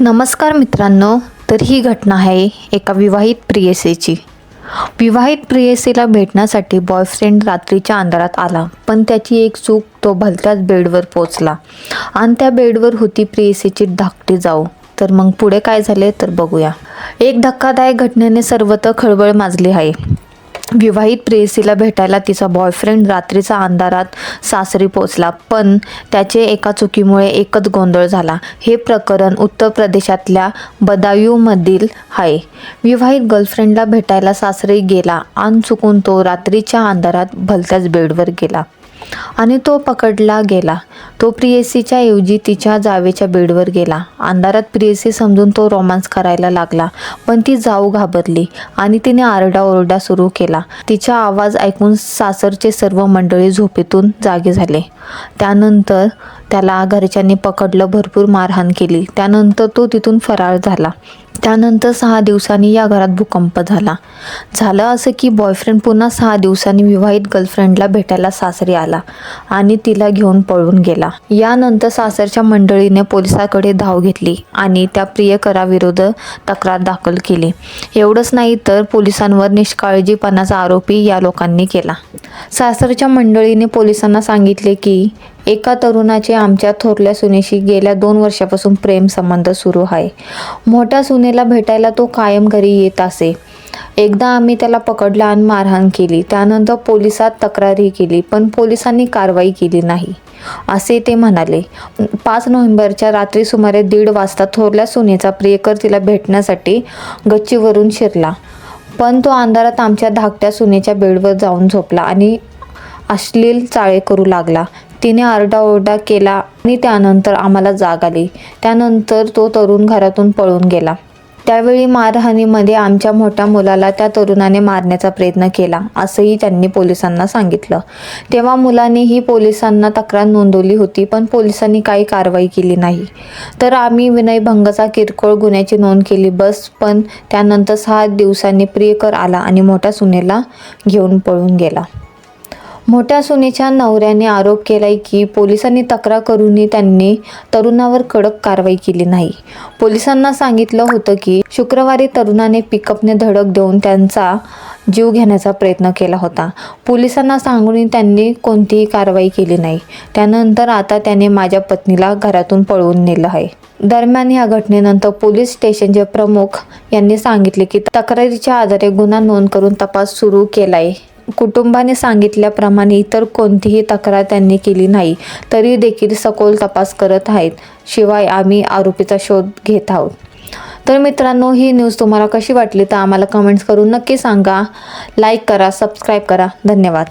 नमस्कार मित्रांनो तर ही घटना आहे एका विवाहित प्रियसेची. विवाहित प्रियसेला भेटण्यासाठी बॉयफ्रेंड रात्रीच्या अंधारात आला पण त्याची एक चूक तो भलत्याच बेडवर पोचला. आणि त्या बेडवर होती प्रियसीची धाकटी जाऊ. तर मग पुढे काय झाले तर बघूया. एक धक्कादायक घटनेने सर्वत्र खळबळ माजली आहे. विवाहित प्रेयसीला भेटायला तिचा बॉयफ्रेंड रात्रीचा अंधारात सासरी पोचला पण त्याचे एका चुकीमुळे एकच गोंधळ झाला. हे प्रकरण उत्तर प्रदेशातल्या बदायूमधील आहे. विवाहित गर्लफ्रेंडला भेटायला सासरी गेला. आणि चुकून तो रात्रीच्या अंधारात भलत्याच बेडवर गेला. आणि तो पकडला गेला. तो प्रियसीच्या ऐवजी तिच्या जावेच्या बेडवर गेला. अंधारात प्रियसी समजून तो रोमांस करायला लागला पण ती जाऊ घाबरली आणि तिने आरडाओरडा सुरू केला. तिचा आवाज ऐकून सासरचे सर्व मंडळी झोपेतून जागे झाले. त्यानंतर त्याला घरच्यांनी पकडलं भरपूर मारहाण केली. त्यानंतर तो तिथून फरार झाला. त्यानंतर सहा दिवसांनी या घरात भूकंप झाला. झालं असं की बॉयफ्रेंड पुन्हा सहा दिवसांनी विवाहित गर्लफ्रेंडला भेटायला सासरी आला आणि तिला घेऊन पळून गेला. यानंतर सासरच्या मंडळीने पोलिसाकडे धाव घेतली आणि त्या प्रियकराविरुद्ध तक्रार दाखल केली. एवढंच नाही तर पोलिसांवर निष्काळजीपणाचा आरोपही या लोकांनी केला. सासरच्या मंडळीने पोलिसांना सांगितले की एका तरुणाचे आमच्या थोरल्या सुनेशी गेल्या दोन वर्षापासून प्रेम संबंध सुरू आहे. मोठ्या सुनेला भेटायला तो कायम घरी येत असे. एकदा आम्ही त्याला पकडलं आणि मारहाण केली. त्यानंतर पोलिसात तक्रारही केली पण पोलिसांनी कारवाई केली नाही असे ते म्हणाले. पाच नोव्हेंबरच्या रात्री सुमारे दीड वाजता थोरल्या सुनेचा प्रियकर तिला भेटण्यासाठी गच्चीवरून शिरला. पण तो अंधारात आमच्या धाकट्या सुनेच्या बेडवर जाऊन झोपला आणि अश्लील चाळे करू लागला. तिने आरडाओरडा केला आणि त्यानंतर आम्हाला जाग आली. त्यानंतर तो तरुण घरातून पळून गेला. त्यावेळी मारहाणीमध्ये आमच्या मोठ्या मुलाला त्या तरुणाने मारण्याचा प्रयत्न केला असंही त्यांनी पोलिसांना सांगितलं. तेव्हा मुलानेही पोलिसांना तक्रार नोंदवली होती पण पोलिसांनी काही कारवाई केली नाही. तर आम्ही विनयभंगाचा किरकोळ गुन्ह्याची नोंद केली बस पण त्यानंतर सहा दिवसांनी प्रियकर आला आणि मोठ्या सुनेला घेऊन पळून गेला. मोठ्या सुनेच्या नवऱ्याने आरोप केलाय की पोलिसांनी तक्रार करूनही त्यांनी तरुणावर कडक कारवाई केली नाही. पोलिसांना सांगितलं होतं की शुक्रवारी तरुणाने पिकअपने धडक देऊन त्यांचा जीव घेण्याचा प्रयत्न केला होता. पोलिसांना सांगूनही त्यांनी कोणतीही कारवाई केली नाही. त्यानंतर आता त्याने माझ्या पत्नीला घरातून पळवून नेलं आहे. दरम्यान या घटनेनंतर पोलीस स्टेशनचे प्रमुख यांनी सांगितले की तक्रारीच्या आधारे गुन्हा नोंद करून तपास सुरू केलाय. कुटुंबाने सांगितल्याप्रमाणे इतर कोणतीही तक्रार त्यांनी केली नाही तरी देखील सखोल तपास करत आहेत. शिवाय आम्ही आरोपीचा शोध घेत आहोत. तर मित्रांनो ही न्यूज तुम्हाला कशी वाटली? तर आम्हाला कमेंट्स करून नक्की सांगा. लाईक करा सबस्क्राईब करा. धन्यवाद.